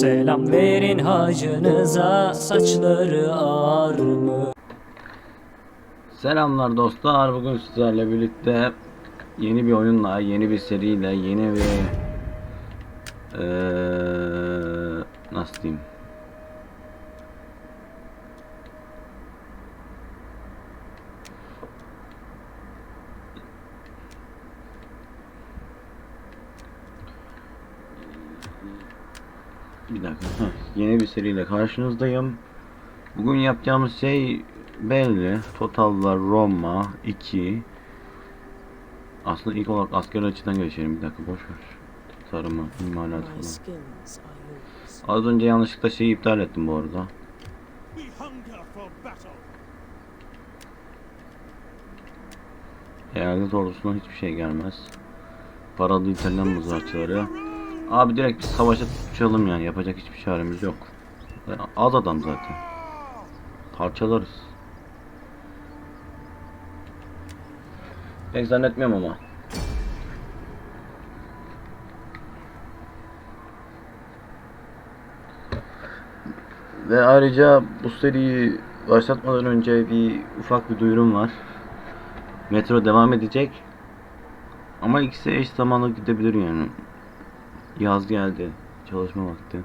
Selam verin hacınıza saçları ağar mı? Selamlar dostlar. Bugün sizlerle birlikte yeni bir oyunla, yeni bir seriyle, yeni bir eee nasıl diyeyim? Bir dakika. Yeni bir seriyle karşınızdayım. Bugün yapacağımız şey belli. Total var Roma 2. Aslında ilk olarak asker açıdan geçelim. Bir dakika boş ver. Tarımı, imalat falan. Az önce yanlışlıkla şeyi iptal ettim bu arada. Eyalet ordusuna hiçbir şey gelmez. Paralı İtalyan mızrakçıları. Abi direkt biz savaşa tutuşalım yani. Yapacak hiçbir çaremiz yok. Yani az adam zaten. Parçalarız. Pek zannetmiyorum ama. Ve ayrıca bu seriyi başlatmadan önce bir ufak bir duyurum var. Metro devam edecek. Ama ikisi eş zamanlı gidebilir yani. Yaz geldi. Çalışma vakti.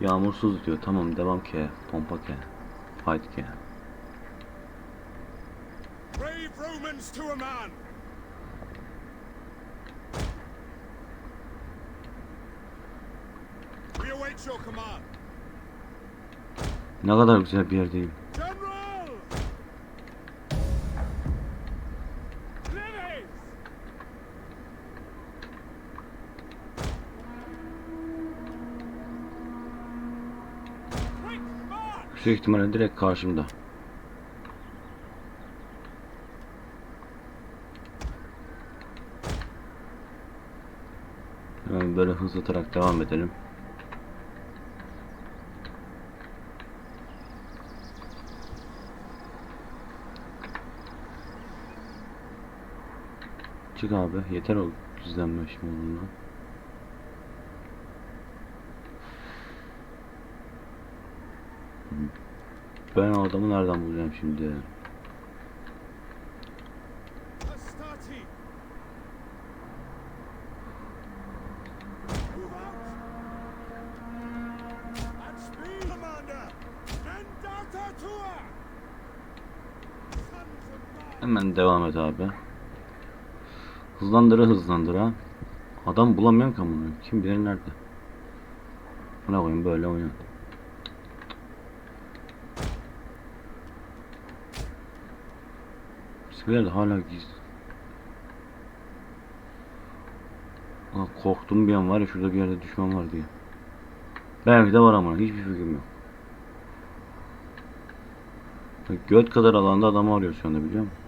Yağmursuz diyor. Tamam devam ke. Pompa ke. Fight ke. Ne kadar güzel bir yerdeyim. General! Yüksek ihtimalle direkt karşımda. Yani böyle hızlatarak devam edelim. Çık abi yeter o gizlenme şimdi bundan. Ben adamı nereden bulacağım şimdi? Hemen devam et abi. Hızlandıra hızlandıra. Adam bulamıyorum ki amına. Kim bilir nerede. Buna koyayım böyle oyun. Bizimkiler de hala giz. Ulan korktum bir an var ya şurada bir yerde düşman var diye. Belki de var ama hiçbir fikrim yok. Göt kadar alanda adamı arıyor şu anda biliyor musun?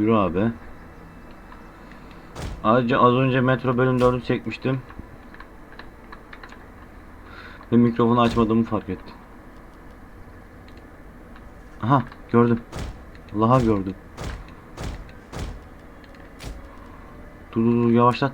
Yürü abi. Ayrıca az önce Metro bölüm 4'ü çekmiştim. Ve mikrofonu açmadığımı fark ettim. Aha gördüm. Allah'a gördüm. Dur dur dur yavaşlat.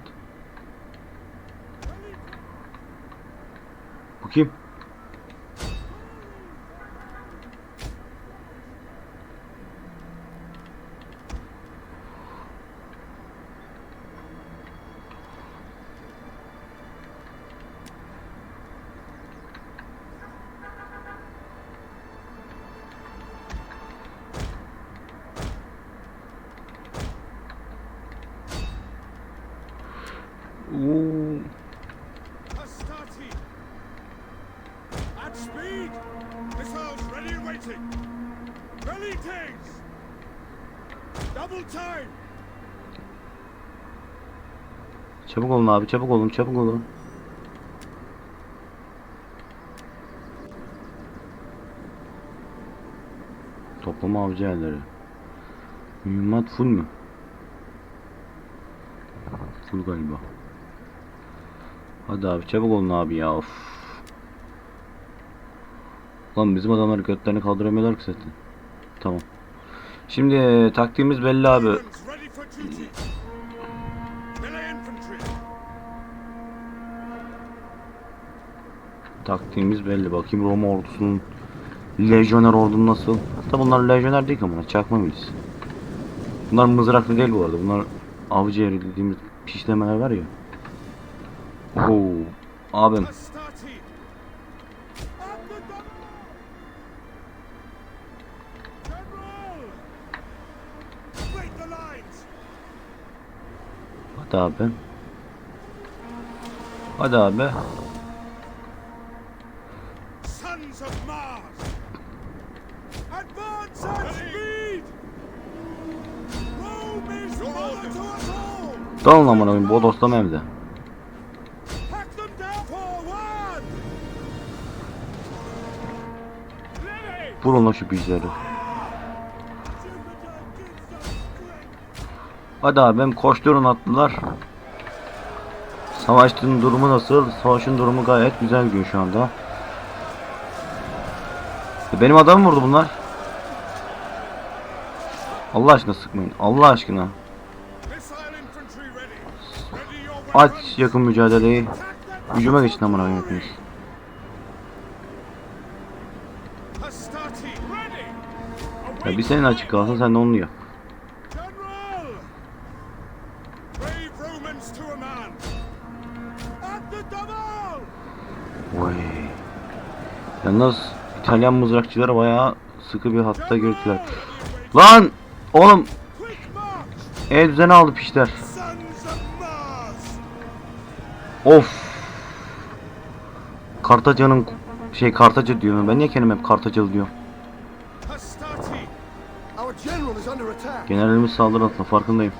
Çabuk olun abi çabuk olun çabuk olun. Toplama avcı yerleri. Mühimmat full mü? Full galiba. Hadi abi çabuk olun abi ya of. Lan bizim adamlar götlerini kaldıramıyorlar ki zaten. Tamam. Şimdi e, taktiğimiz belli abi. Taktiğimiz belli. Bakayım Roma ordusunun lejyoner ordunun nasıl? Hatta bunlar lejyoner değil ki bunlar. Çakma milis. Bunlar mızraklı değil bu arada. Bunlar avcı eri dediğimiz pişlemeler var ya. Oo, abim. Hadi abi. Hadi abi. Sons of Mars. Advance at speed. Rome is mother to Hadi abim koşturun atlılar. Savaştığın durumu nasıl? Savaşın durumu gayet güzel gidiyor şu anda. E, Benim adamım vurdu bunlar. Allah aşkına sıkmayın. Allah aşkına. Aç yakın mücadeleyi. Hücuma geçin amına koyayım hepiniz. Ya bir senin açık kalsın sen de onu yap. Yalnız İtalyan mızrakçıları bayağı sıkı bir hatta girdiler. Lan! Oğlum. E düzeni aldı pişler. Of. Kartaca'nın şey Kartaca diyorum. Ben niye kendim hep Kartacalı diyorum. Generalimiz saldırı altında farkındayım.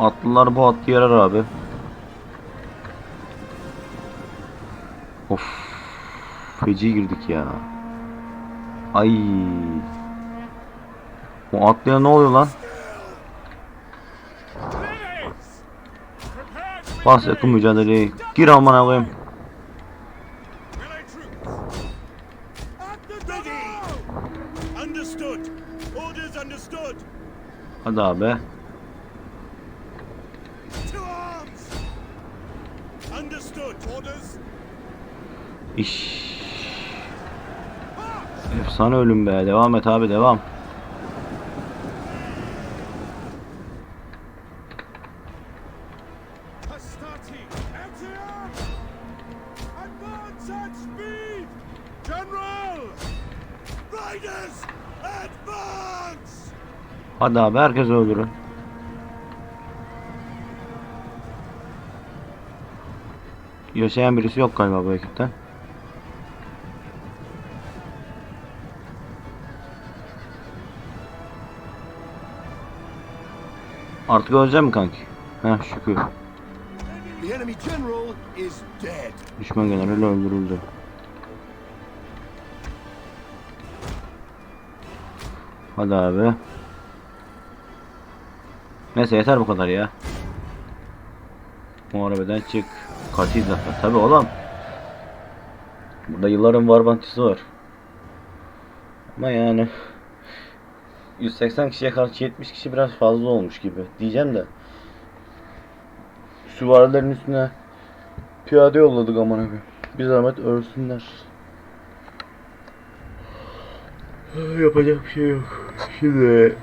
Atlılar bu atlı yarar abi. Feci girdik ya. Ay. O atlıya ne oluyor lan? Bas yakın mücadeleye. Gir aman koyayım. Melee troops. At Efsane ölüm be. Devam et abi devam. Hadi abi herkes öldürün. Yaşayan birisi yok galiba bu ekipten. Artık öleceğim mi kanki? Heh şükür. Düşman generali öldürüldü. Hadi abi. Neyse yeter bu kadar ya. Muharebeden çık. Katil zafer. Tabi oğlum. Burada yılların varbantısı var. Ama yani 180 kişiye karşı 70 kişi biraz fazla olmuş gibi diyeceğim de. Süvarilerin üstüne piyade yolladık amına koyayım. Bir zahmet ölsünler. Yapacak bir şey yok. Şimdi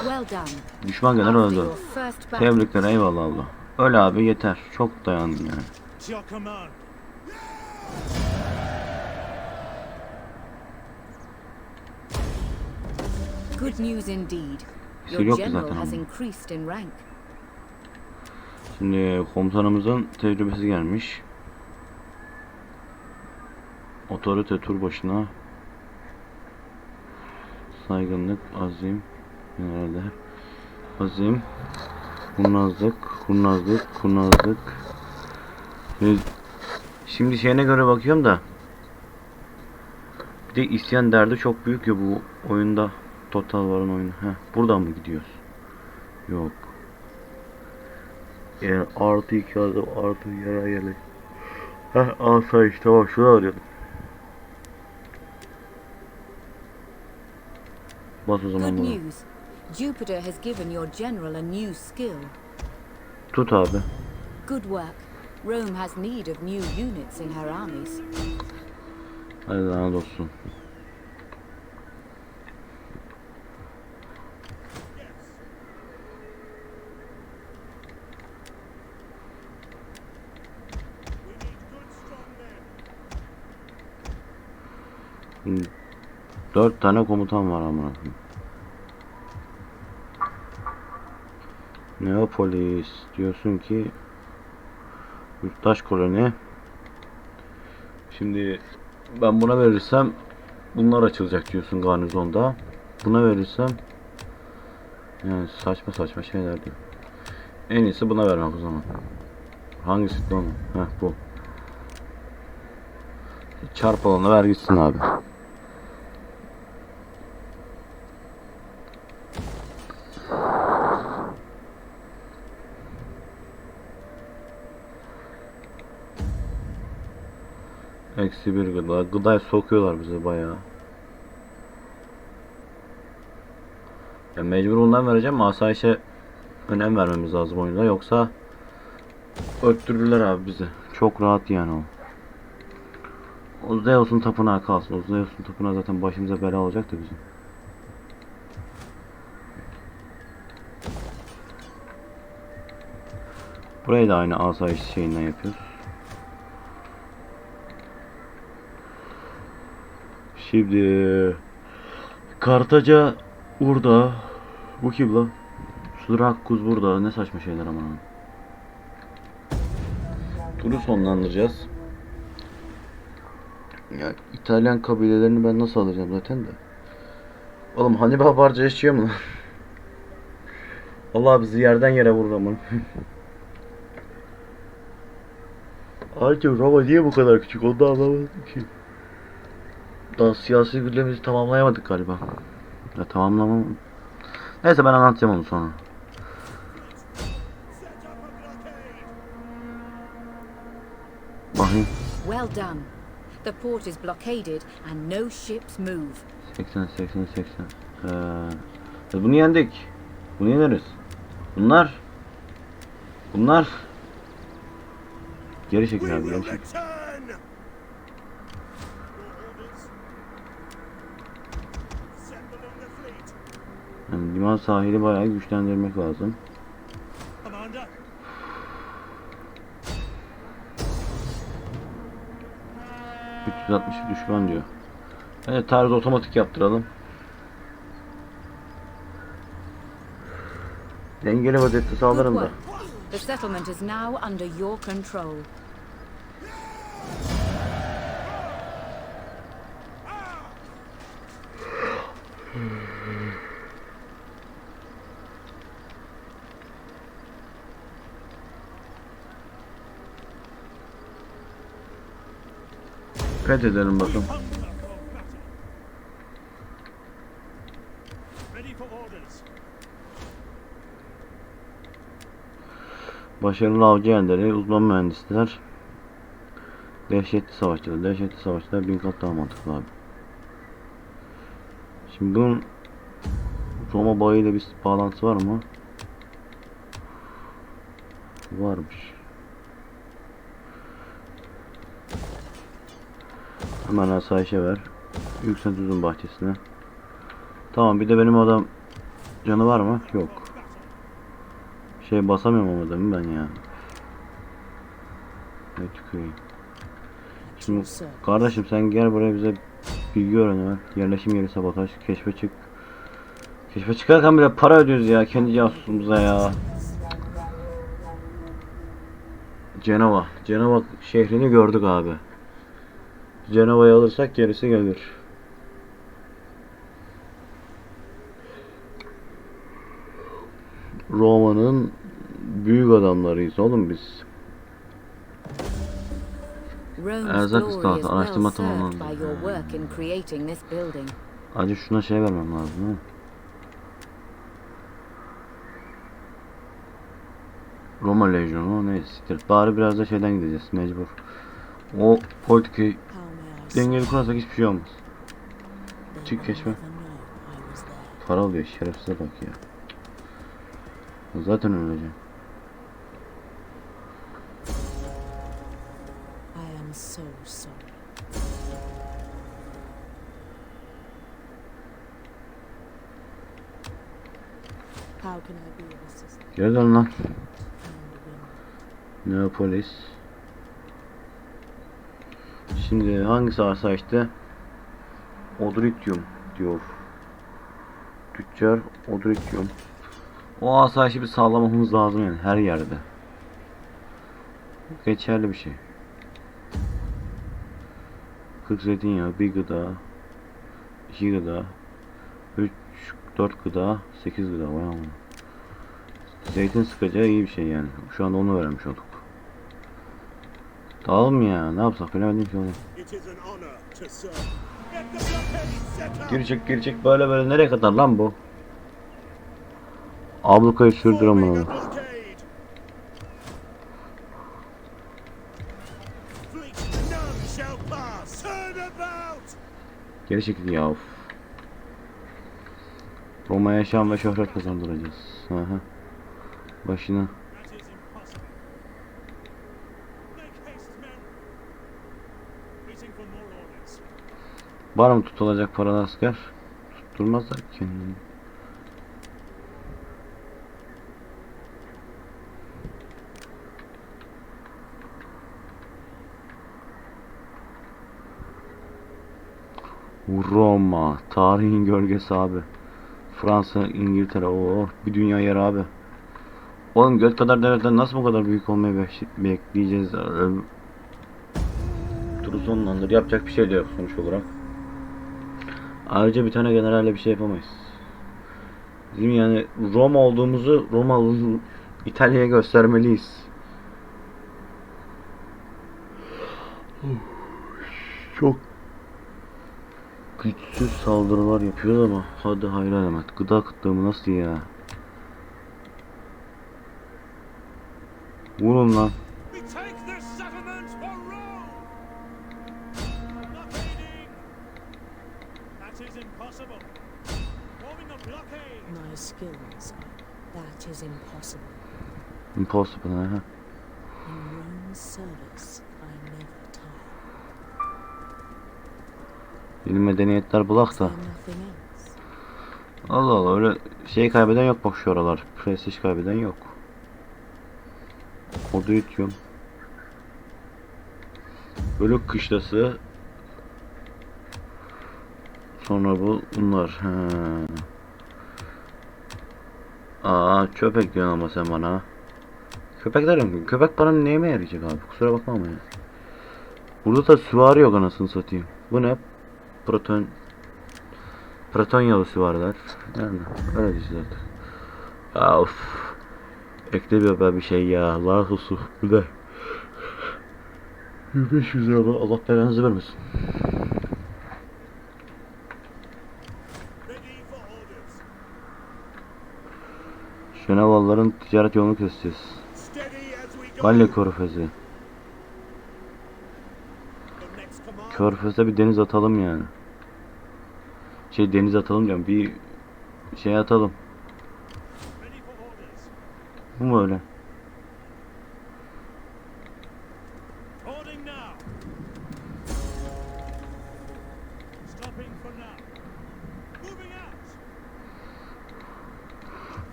Well done. düşman After öldü. Tebrikler eyvallah Allah. Öyle abi yeter. Çok dayandım yani. Good news indeed. Your yoktu general zaten has increased in rank. Şimdi komutanımızın tecrübesi gelmiş. Otorite tur başına. Saygınlık, azim, genelde. Azim, kurnazlık, kurnazlık, kurnazlık. Şimdi, şimdi şeyine göre bakıyorum da. Bir de isyan derdi çok büyük ya bu oyunda. Total varın oyunu. Heh, buradan mı gidiyoruz? Yok. Yani artı iki adım artı yara yelek. Heh asayiş tamam şunu arıyordum. Bas o zaman bunu. Jupiter has given your general a new skill. Tut abi. Good work. Rome has need of new units in her armies. Hadi lanet olsun. Dört tane komutan var amına koyayım. Neapolis diyorsun ki yurttaş koloni. Şimdi ben buna verirsem bunlar açılacak diyorsun garnizonda. Buna verirsem yani saçma saçma şeyler diyor. En iyisi buna vermek o zaman. Hangisi lan? Heh bu. Çarp alanı ver gitsin abi. Eksi bir gıda. Gıdayı sokuyorlar bize bayağı. Ya mecbur ondan vereceğim. Asayişe önem vermemiz lazım oyunda. Yoksa öttürürler abi bizi. Çok rahat yani o. O Zeus'un tapınağı kalsın. O Zeus'un tapınağı zaten başımıza bela olacak da bizim. Burayı da aynı asayiş şeyinden yapıyoruz. Şimdi Kartaca burada. Bu kim lan? Surakkuz burada. Ne saçma şeyler aman. Turu sonlandıracağız. Ya İtalyan kabilelerini ben nasıl alacağım zaten de. Oğlum Hannibal Barca yaşıyor mu lan? Allah bizi yerden yere vurur aman. Ayrıca Roma niye bu kadar küçük onu da anlamadım ki. Daha siyasi gündemimizi tamamlayamadık galiba. Ya tamamlamam. Neyse ben anlatacağım onu sonra. Bakayım. Well done. The port is blockaded and no ships move. 80 80 80. Ee, bunu yendik. Bunu yeneriz. Bunlar Bunlar Geri çekil abi geri çekil. Yani liman sahili bayağı güçlendirmek lazım. Commander. ...360 düşman diyor. Evet taarruz otomatik yaptıralım. Dengeli vaziyette saldırın da. The settlement is now under your control. Ready for orders. Başarılı avcı yerleri, uzman mühendisler. Dehşetli savaşçılar. Dehşetli savaşçılar bin kat daha mantıklı abi. Şimdi bunun Roma bağıyla bir bağlantısı var mı? Varmış. Hemen asayişe ver. Yükselt uzun bahçesine. Tamam bir de benim adam canı var mı? Yok. Şey basamıyorum mi ben ya? Ne tüküreyim. Şimdi kardeşim sen gel buraya bize bilgi öğren hemen. Yerleşim yeri sabotaj, keşfe çık. Keşfe çıkarken bile para ödüyoruz ya kendi casusumuza ya. Cenova. Cenova şehrini gördük abi. Cenova'yı alırsak gerisi gelir. Roma'nın büyük adamlarıyız oğlum biz. Erzak istahatı, is araştırma tamamlandı. Hadi şuna şey vermem lazım değil mi? Roma Lejyonu neyse siktir. Bari biraz da şeyden gideceğiz mecbur. O politikayı dengeli kurarsak hiçbir şey olmaz. Çık geçme. Para alıyor şerefsize bak ya. Zaten öleceğim. So sorry. How can I be of assistance? Dön lan. Neapolis. Şimdi hangisi asayişte? Odritium diyor. Tüccar Odritium. O asayişi bir sağlamamız lazım yani her yerde. Geçerli bir şey. 40 zeytinyağı, bir gıda, 2 gıda, 3, 4 gıda, 8 gıda. Vay amına. Zeytin sıkacağı iyi bir şey yani. Şu anda onu öğrenmiş olduk. Dağılım mı ya? Ne yapsak bilemedim ki up! Girecek girecek böyle böyle nereye kadar lan bu? Ablukayı sürdür Forming amına. a blockade! Fleet, none shall pass! Turn about! Geri çekil ya of. Roma'ya şan ve şöhret kazandıracağız. Aha. Başına. Var mı tutulacak paralı asker? Tutturmazlar kendini. Roma, tarihin gölgesi abi. Fransa, İngiltere, o bir dünya yer abi. Oğlum göt kadar devletler nasıl bu kadar büyük olmayı bek- bekleyeceğiz? Ee, Turu sonlandır. Yapacak bir şey de yok sonuç olarak. Ayrıca bir tane generalle bir şey yapamayız. Bizim yani Roma olduğumuzu Romalı İtalya'ya göstermeliyiz. Çok güçsüz saldırılar yapıyor ama hadi hayır alamet. Gıda kıtlığımı nasıl ya? Vurun lan. İmpossible. Impossible ha. In Rome's service, I never tire. Benim medeniyetler bulak da. Allah Allah öyle şey kaybeden yok bak şu aralar. Prestij kaybeden yok. Odritium. Bölük kışlası. Sonra bu bunlar. He. Aa köpek diyorsun ama sen bana. Köpekler yok. Köpek bana neyime yarayacak abi? Kusura bakma ama ya. Burada da süvari yok anasını satayım. Bu ne? Proton Pratonyalı süvariler. Yani öyle işte zaten. Ya of. Eklemiyor ben bir şey ya. Lahusu. Bir de. 500 lira bu. Allah belanızı vermesin. Şenevalların ticaret yolunu keseceğiz. Galle Körfezi. Körfez'de bir deniz atalım yani. Şey deniz atalım diyorum. Bir şey atalım. Bu mu öyle?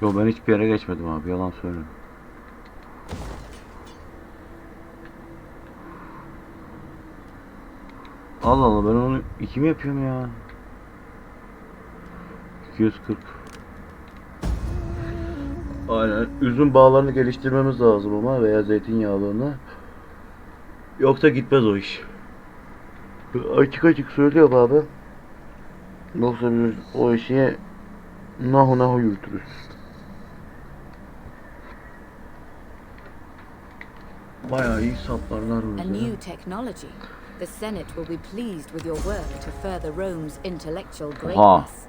Yo ben hiçbir yere geçmedim abi. Yalan söylüyorum. Allah Allah ben onu iki mi yapıyorum ya? 240 Aynen. Üzüm bağlarını geliştirmemiz lazım ama veya zeytinyağlarını. Yoksa gitmez o iş. Açık açık söylüyorum abi. Yoksa biz o işi nahu nahu yürütürüz. Bayağı iyi saplarlar A new technology. The Senate will be pleased with your work to further Rome's intellectual greatness.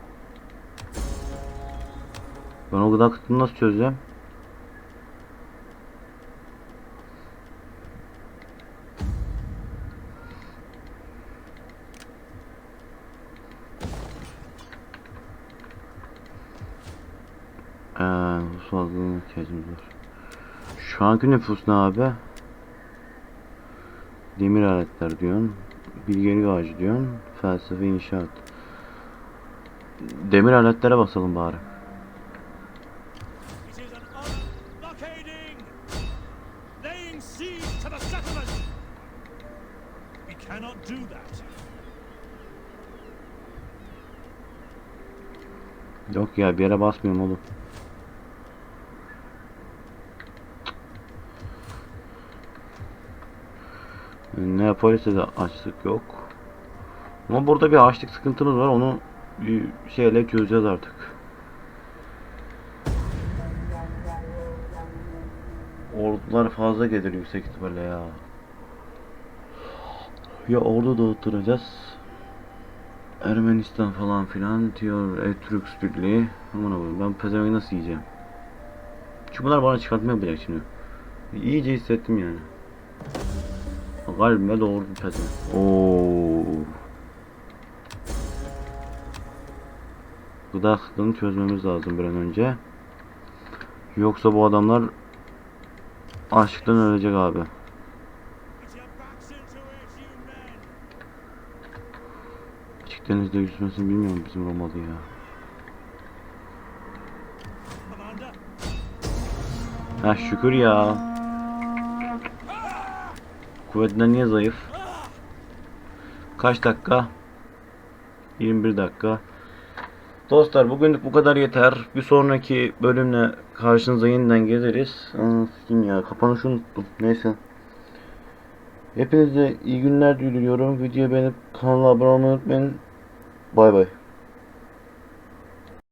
Ben o gıda kıtlığını nasıl çözeceğim? Eee, nüfus ihtiyacımız var. Şu anki nüfus ne abi? Demir aletler diyorsun. Bilgelik ağacı diyorsun. Felsefe inşaat. Demir aletlere basalım bari. Yok ya bir yere basmıyorum oğlum. Neapolis'te de açlık yok. Ama burada bir açlık sıkıntımız var. Onu bir şeyle çözeceğiz artık. Ordular fazla gelir yüksek ihtimalle ya. Ya ordu dağıttıracağız. Ermenistan falan filan diyor Etrux Birliği. Aman Allah'ım ben pezevengi nasıl yiyeceğim? Çünkü bunlar bana çıkartma şimdi. İyice hissettim yani. Kalbime doğurdu pezevenk. Oo. Gıda kıtlığını çözmemiz lazım bir an önce. Yoksa bu adamlar açlıktan ölecek abi. Açık denizde yüzmesini bilmiyorum bizim Romalı ya. Ha şükür ya. Kuvvetler niye zayıf? Kaç dakika? 21 dakika. Dostlar bugünlük bu kadar yeter. Bir sonraki bölümle karşınıza yeniden geliriz. Sikeyim ya kapanışı unuttum. Neyse. Hepinize iyi günler diliyorum. Videoyu beğenip kanala abone olmayı unutmayın. Bay bay.